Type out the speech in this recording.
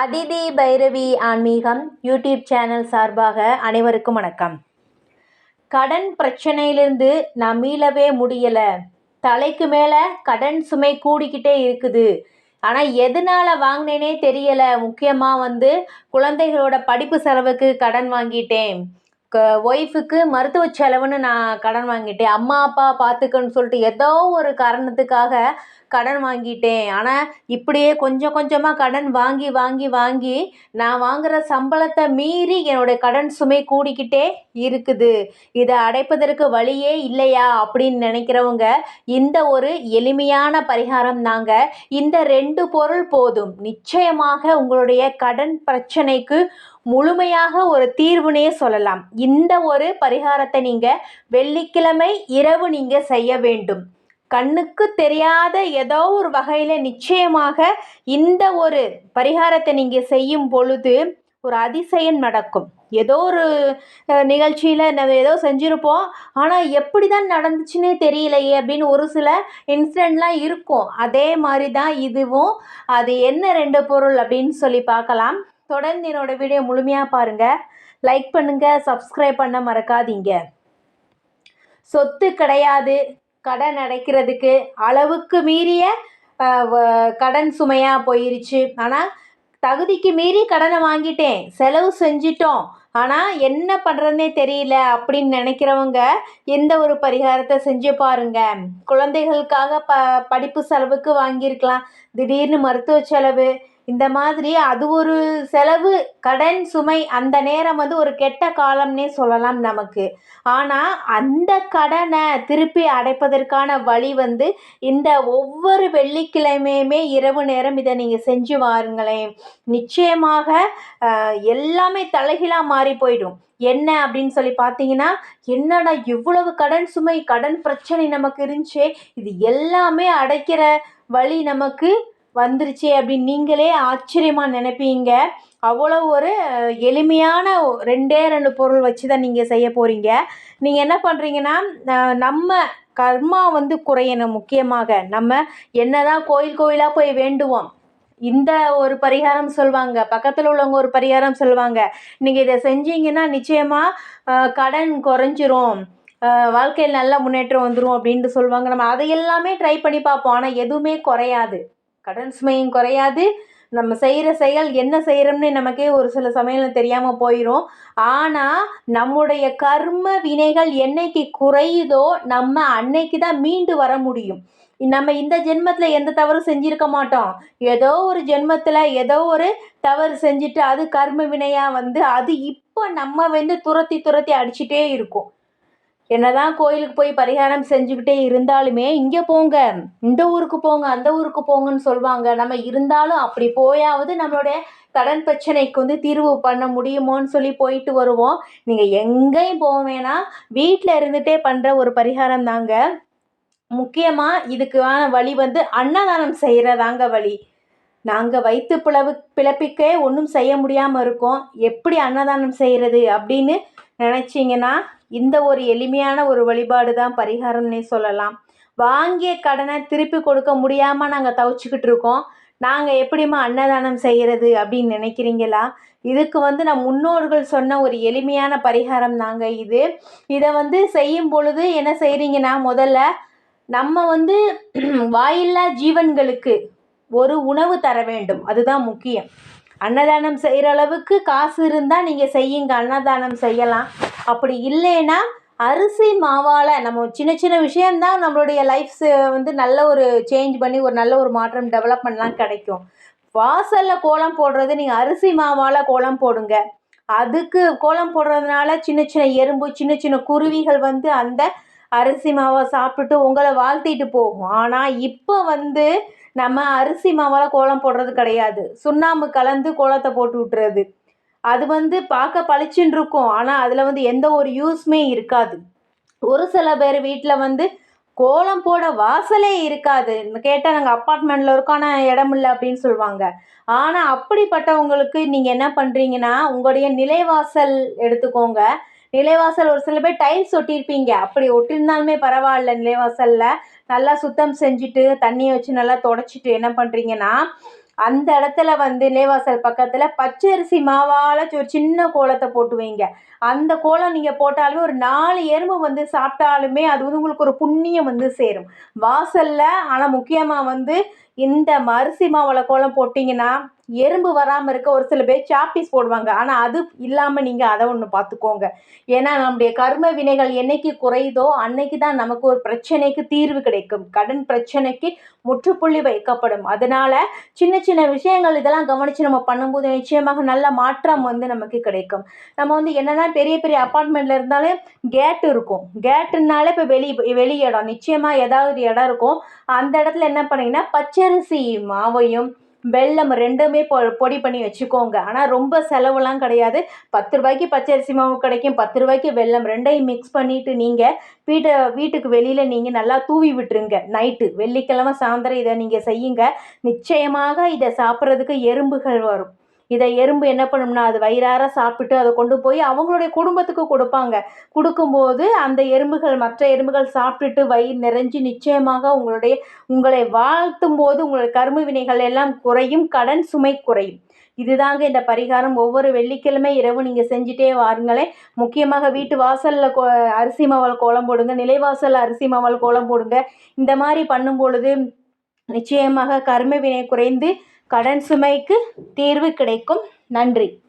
அதிதி பைரவி ஆன்மீகம் YouTube channel சார்பாக அனைவருக்கும் வணக்கம். கடன் பிரச்சனையிலிருந்து நான் மீளவே முடியலை. தலைக்கு மேலே கடன் சுமை கூடிக்கிட்டே இருக்குது. ஆனால் எதனால் வாங்கினேனே தெரியலை. முக்கியமாக வந்து குழந்தைகளோட படிப்பு செலவுக்கு கடன் வாங்கிட்டேன். ஒய்ஃபுக்கு மருத்துவ செலவுன்னு நான் கடன் வாங்கிட்டேன். அம்மா அப்பா பார்த்துக்கன்னு சொல்லிட்டு ஏதோ ஒரு காரணத்துக்காக கடன் வாங்கிட்டேன். ஆனால் இப்படியே கொஞ்சம் கொஞ்சமாக கடன் வாங்கி வாங்கி வாங்கி நான் வாங்குகிற சம்பளத்தை மீறி என்னுடைய கடன் சுமை கூடிக்கிட்டே இருக்குது. இதை அடைப்பதற்கு வழியே இல்லையா அப்படின்னு நினைக்கிறவங்க இந்த ஒரு எளிமையான பரிகாரம் தாங்க. இந்த ரெண்டு பொருள் போதும். நிச்சயமாக உங்களுடைய கடன் பிரச்சனைக்கு முழுமையாக ஒரு தீர்வுனே சொல்லலாம். இந்த ஒரு பரிகாரத்தை நீங்கள் வெள்ளிக்கிழமை இரவு நீங்கள் செய்ய வேண்டும். கண்ணுக்கு தெரியாத ஏதோ ஒரு வகையில் நிச்சயமாக இந்த ஒரு பரிகாரத்தை நீங்கள் செய்யும் பொழுது ஒரு அதிசயம் நடக்கும். ஏதோ ஒரு நிகழ்ச்சியில் நம்ம ஏதோ செஞ்சுருப்போம். ஆனால் எப்படி தான் நடந்துச்சுன்னே தெரியலையே அப்படின்னு ஒரு சில இன்சிடெண்ட்லாம் இருக்கும். அதே மாதிரி தான் இதுவும். அது என்ன ரெண்டு பொருள் அப்படின்னு சொல்லி பார்க்கலாம். தொடர்ந்து என்னோடய வீடியோ முழுமையாக பாருங்கள் லைக் பண்ணுங்கள் சப்ஸ்கிரைப் பண்ண மறக்காதீங்க. சொத்து கிடையாது கடன் அடைக்கிறதுக்கு அளவுக்கு மீறிய கடன் சுமையாக போயிருச்சு. ஆனால் தகுதிக்கு மீறி கடனை வாங்கிட்டேன் செலவு செஞ்சிட்டோம். ஆனால் என்ன பண்ணுறதுனே தெரியல அப்படின்னு நினைக்கிறவங்க எந்த ஒரு பரிகாரத்தை செஞ்சு பாருங்க. குழந்தைகளுக்காக ப படிப்பு செலவுக்கு வாங்கியிருக்கலாம். திடீர்னு மருத்துவ செலவு இந்த மாதிரி அது ஒரு செலவு கடன் சுமை அந்த நேரம் வந்து ஒரு கெட்ட காலம்னே சொல்லலாம் நமக்கு. ஆனால் அந்த கடனை திருப்பி அடைப்பதற்கான வழி வந்து இந்த ஒவ்வொரு வெள்ளிக்கிழமையுமே இரவு நேரம் இதை நீங்கள் செஞ்சு வாருங்களேன். நிச்சயமாக எல்லாமே தலைகீழாக மாறி போயிடும். என்ன அப்படின்னு சொல்லி பார்த்தீங்கன்னா என்னடா இவ்வளவு கடன் சுமை கடன் பிரச்சனை நமக்கு இருந்துச்சே இது எல்லாமே அடைக்கிற வழி நமக்கு வந்துருச்சு அப்படின்னு நீங்களே ஆச்சரியமாக நினைப்பீங்க. அவ்வளோ ஒரு எளிமையான ரெண்டே ரெண்டு பொருள் வச்சு தான் நீங்கள் செய்ய போகிறீங்க நீங்கள் என்ன பண்ணுறீங்கன்னா நம்ம கர்மா வந்து குறையணும் முக்கியமாக. நம்ம என்ன தான் கோயில் கோயிலாக போய் வேண்டுவோம். இந்த ஒரு பரிகாரம் சொல்லுவாங்க பக்கத்தில் உள்ளவங்க ஒரு பரிகாரம் சொல்லுவாங்க நீங்கள் இதை செஞ்சீங்கன்னா நிச்சயமாக கடன் குறைஞ்சிரும். வாழ்க்கையில் நல்ல முன்னேற்றம் வந்துடும் அப்படின்ட்டு சொல்லுவாங்க நம்ம அதை எல்லாமே ட்ரை பண்ணி பார்ப்போம். ஆனால் எதுவுமே குறையாது. கடன் சுமையும் குறையாது. நம்ம செய்கிற செயல் என்ன செய்கிறோம்னு நமக்கே ஒரு சில சமயம் தெரியாமல் போயிடும் ஆனால் நம்முடைய கர்ம வினைகள் என்னைக்கு குறையுதோ நம்ம அன்னைக்கு தான் மீண்டு வர முடியும். நம்ம இந்த ஜென்மத்தில் எந்த தவறும் செஞ்சுருக்க மாட்டோம். ஏதோ ஒரு ஜென்மத்தில் ஏதோ ஒரு தவறு செஞ்சுட்டு அது கர்ம வினையாக வந்து அது இப்போ நம்ம வந்து துரத்தி துரத்தி அடிச்சுட்டே இருக்கும். என்னதான் கோயிலுக்கு போய் பரிகாரம் செஞ்சுக்கிட்டே இருந்தாலுமே இங்கே போங்க. இந்த ஊருக்கு போங்க அந்த ஊருக்கு போங்கன்னு சொல்லுவாங்க நம்ம இருந்தாலும் அப்படி போயாவது நம்மளுடைய கடன் பிரச்சனைக்கு வந்து தீர்வு பண்ண முடியுமோன்னு சொல்லி போயிட்டு வருவோம். நீங்கள் எங்கேயும் போக வேணாம். வீட்டில் இருந்துகிட்டே பண்ணுற ஒரு பரிகாரம் தாங்க. முக்கியமாக இதுக்கான வழி வந்து அன்னதானம் செய்கிறதாங்க வழி. நாங்கள் வயிற்று பிளவு பிழப்பிக்கே ஒன்றும் செய்ய முடியாமல் இருக்கோம். எப்படி அன்னதானம் செய்கிறது அப்படின்னு நினச்சிங்கன்னா இந்த ஒரு எளிமையான ஒரு வழிபாடு தான் பரிகாரம்னே சொல்லலாம். வாங்கிய கடனை திருப்பி கொடுக்க முடியாமல் நாங்கள் தவிச்சுக்கிட்டு இருக்கோம். நாங்கள் எப்படிம்மா அன்னதானம் செய்கிறது அப்படின்னு நினைக்கிறீங்களா? இதுக்கு வந்து நம் முன்னோர்கள் சொன்ன ஒரு எளிமையான பரிகாரம் தாங்க இது. இதை வந்து செய்யும் பொழுது என்ன செய்கிறீங்கன்னா முதல்ல நம்ம வந்து வாயில்லா ஜீவன்களுக்கு ஒரு உணவு தர வேண்டும். அதுதான் முக்கியம். அன்னதானம் செய்கிற அளவுக்கு காசு இருந்தால் நீங்கள் செய்யுங்க அன்னதானம் செய்யலாம். அப்படி இல்லைன்னா அரிசி மாவால் நம்ம சின்ன சின்ன விஷயந்தான் நம்மளுடைய லைஃப்ஸ் வந்து நல்ல ஒரு சேஞ்ச் பண்ணி ஒரு நல்ல ஒரு மாற்றம் டெவலப்மெண்ட்லாம் கிடைக்கும். வாசலில் கோலம் போடுறது நீங்கள் அரிசி மாவால் கோலம் போடுங்க. அதுக்கு கோலம் போடுறதுனால சின்ன சின்ன எறும்பு சின்ன சின்ன குருவிகள் வந்து அந்த அரிசி மாவை சாப்பிட்டுட்டு உங்களை வாழ்த்திட்டு போகும். ஆனால் இப்போ வந்து நம்ம அரிசி மாவால் கோலம் போடுறது கிடையாது. சுண்ணாம்பு கலந்து கோலத்தை போட்டு விட்டுறது. அது வந்து பார்க்க பளிச்சுன்னு இருக்கும். ஆனால் அதில் வந்து எந்த ஒரு யூஸ்மே இருக்காது. ஒரு சில பேர் வீட்டில் வந்து கோலம் போட வாசலே இருக்காது. கேட்டால் நாங்கள் அப்பார்ட்மெண்ட்டில் இருக்கோம். ஆனால் இடம் இல்லை அப்படின்னு சொல்லுவாங்க. ஆனால் அப்படிப்பட்டவங்களுக்கு நீங்கள் என்ன பண்ணுறீங்கன்னா உங்களுடைய நிலைவாசல் எடுத்துக்கோங்க. நிலைவாசல் ஒரு சில பேர் டைல்ஸ் ஒட்டியிருப்பீங்க. அப்படி ஒட்டியிருந்தாலுமே பரவாயில்ல நிலைவாசலில். நல்லா சுத்தம் செஞ்சுட்டு தண்ணியை வச்சு நல்லா தொடச்சிட்டு என்ன பண்ணுறீங்கன்னா அந்த இடத்துல வந்து நிலைவாசல் பக்கத்தில் பச்சரிசி மாவால் ஒரு சின்ன கோலத்தை போட்டு வைங்க. அந்த கோலம் நீங்கள் போட்டாலுமே ஒரு நாலு எறும்பு வந்து சாப்பிட்டாலுமே அது வந்து உங்களுக்கு ஒரு புண்ணியம் வந்து சேரும். வாசலில் ஆனால் முக்கியமாக வந்து இந்த அரிசி மாவில் கோலம் போட்டிங்கன்னா எறும்பு வராமல் இருக்க ஒரு சில பேர் சாப்பீஸ் போடுவாங்க. ஆனால் அது இல்லாமல் நீங்கள் அதை ஒன்று பார்த்துக்கோங்க. ஏன்னா நம்முடைய கர்ம வினைகள் என்னைக்கு குறையுதோ அன்னைக்கு தான் நமக்கு ஒரு பிரச்சனைக்கு தீர்வு கிடைக்கும். கடன் பிரச்சனைக்கு முற்றுப்புள்ளி வைக்கப்படும். அதனால் சின்ன சின்ன விஷயங்கள் இதெல்லாம் கவனித்து நம்ம பண்ணும்போது நிச்சயமாக நல்ல மாற்றம் வந்து நமக்கு கிடைக்கும். நம்ம வந்து என்னதான் பெரிய பெரிய அப்பார்ட்மெண்ட்டில் இருந்தாலும் கேட் இருக்கும். கேட்டுனாலே இப்போ வெளி வெளி இடம். நிச்சயமாக ஏதாவது ஒரு இடம் இருக்கும். அந்த இடத்துல என்ன பண்ணீங்கன்னா பச்சரிசி மாவையும் வெல்லம் ரெண்டுமே பொ பொடி பண்ணி வச்சுக்கோங்க. ஆனால் ரொம்ப செலவுலாம் கிடையாது. பத்து ரூபாய்க்கு பச்சரிசி மாவு கிடைக்கும். பத்து ரூபாய்க்கு வெல்லம் ரெண்டையும் மிக்ஸ் பண்ணிவிட்டு நீங்கள் வீட்டை வீட்டுக்கு வெளியில் நீங்கள் நல்லா தூவி விட்டுருங்க. நைட்டு வெள்ளிக்கிழமை சாயந்தரம் இதை நீங்கள் செய்யுங்க. நிச்சயமாக இதை சாப்பிட்றதுக்கு எறும்புகள் வரும். இதை எறும்பு என்ன பண்ணும்னா அது வயிறார சாப்பிட்டு அதை கொண்டு போய் அவங்களுடைய குடும்பத்துக்கு கொடுப்பாங்க. கொடுக்கும்போது அந்த எறும்புகள் மற்ற எறும்புகள் சாப்பிட்டுட்டு வயிறு நிறைஞ்சு நிச்சயமாக உங்களுடைய உங்களை வாழ்த்தும் போது உங்களுடைய கரும வினைகள் எல்லாம் குறையும் கடன் சுமை குறையும். இதுதாங்க இந்த பரிகாரம். ஒவ்வொரு வெள்ளிக்கிழமை இரவு நீங்கள் செஞ்சுட்டே வாருங்களேன். முக்கியமாக வீட்டு வாசலில் கோ அரிசி மாவல் கோலம் போடுங்க. நிலைவாசலில் அரிசி மாவல் கோலம் போடுங்க. இந்த மாதிரி பண்ணும் பொழுது நிச்சயமாக கர்ம வினை குறைந்து கடன் சுமைக்கு தீர்வு கிடைக்கும். நன்றி.